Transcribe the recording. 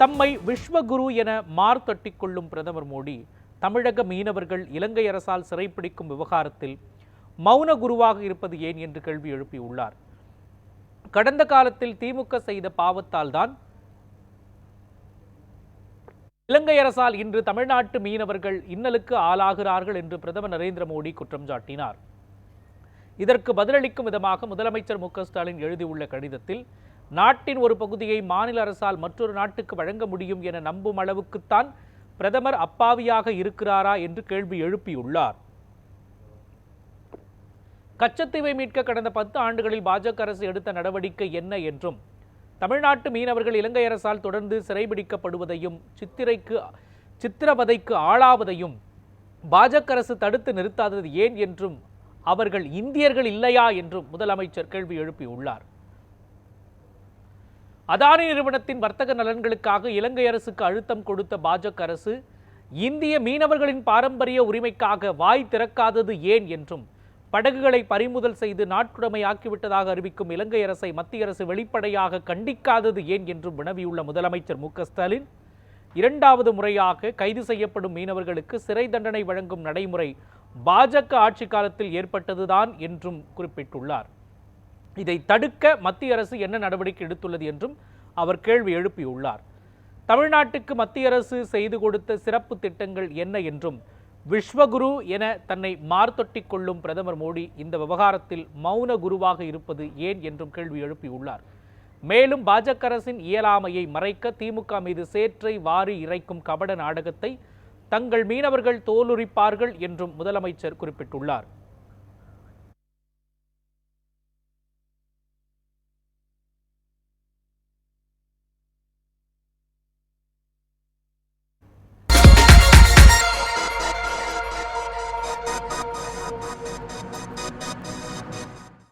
தம்மை விஸ்வகுரு என மார் கொள்ளும் பிரதமர் மோடி தமிழக மீனவர்கள் இலங்கை அரசால் சிறைப்பிடிக்கும் விவகாரத்தில் மௌன குருவாக இருப்பது ஏன் என்று கேள்வி எழுப்பியுள்ளார். கடந்த காலத்தில் திமுக செய்த பாவத்தால் தான் இலங்கை அரசால் இன்று தமிழ்நாட்டு மீனவர்கள் இன்னலுக்கு ஆளாகிறார்கள் என்று பிரதமர் நரேந்திர மோடி குற்றம் சாட்டினார். இதற்கு பதிலளிக்கும் விதமாக முதலமைச்சர் மு க ஸ்டாலின் எழுதியுள்ள கடிதத்தில் நாட்டின் ஒரு பகுதியை மாநில அரசால் மற்றொரு நாட்டுக்கு வழங்க முடியும் என நம்பும் அளவுக்குத்தான் பிரதமர் அப்பாவியாக இருக்கிறாரா என்று கேள்வி எழுப்பியுள்ளார். கச்சத்தீவை மீட்க கடந்த பத்து ஆண்டுகளில் பாஜக அரசு எடுத்த நடவடிக்கை என்ன என்றும் தமிழ்நாட்டு மீனவர்கள் இலங்கை அரசால் தொடர்ந்து சிறைபிடிக்கப்படுவதையும் சித்திரைக்கு சித்திரவதைக்கு ஆளாவதையும் பாஜக அரசு தடுத்து நிறுத்தாதது ஏன் என்றும் அவர்கள் இந்தியர்கள் இல்லையா என்றும் முதலமைச்சர் கேள்வி எழுப்பியுள்ளார். அதானி நிறுவனத்தின் வர்த்தக நலன்களுக்காக இலங்கை அரசுக்கு அழுத்தம் கொடுத்த பாஜக அரசு இந்திய மீனவர்களின் பாரம்பரிய உரிமைக்காக வாய் திறக்காதது ஏன் என்றும் படகுகளை பறிமுதல் செய்து நாட்டுடைமையாக்கிவிட்டதாக அறிவிக்கும் இலங்கை அரசை மத்திய அரசு வெளிப்படையாக கண்டிக்காதது ஏன் என்றும் வினவியுள்ள முதலமைச்சர் மு ஸ்டாலின் இரண்டாவது முறையாக கைது செய்யப்படும் மீனவர்களுக்கு சிறை தண்டனை வழங்கும் நடைமுறை பாஜக ஆட்சி காலத்தில் ஏற்பட்டதுதான் என்றும் குறிப்பிட்டுள்ளார். இதை தடுக்க மத்திய அரசு என்ன நடவடிக்கை எடுத்துள்ளது என்றும் அவர் கேள்வி எழுப்பியுள்ளார். தமிழ்நாட்டுக்கு மத்திய அரசு செய்து கொடுத்த சிறப்பு திட்டங்கள் என்ன என்றும் விஸ்வகுரு என தன்னை மார்த்தொட்டி கொள்ளும் பிரதமர் மோடி இந்த விவகாரத்தில் மௌன குருவாக இருப்பது ஏன் என்றும் கேள்வி எழுப்பியுள்ளார். மேலும் பாஜக அரசின் இயலாமையை மறைக்க திமுக மீது சேற்றை வாரி இறைக்கும் கபட நாடகத்தை தங்கள் மீனவர்கள் தோலுரிப்பார்கள் என்றும் முதலமைச்சர் குறிப்பிட்டுள்ளார்.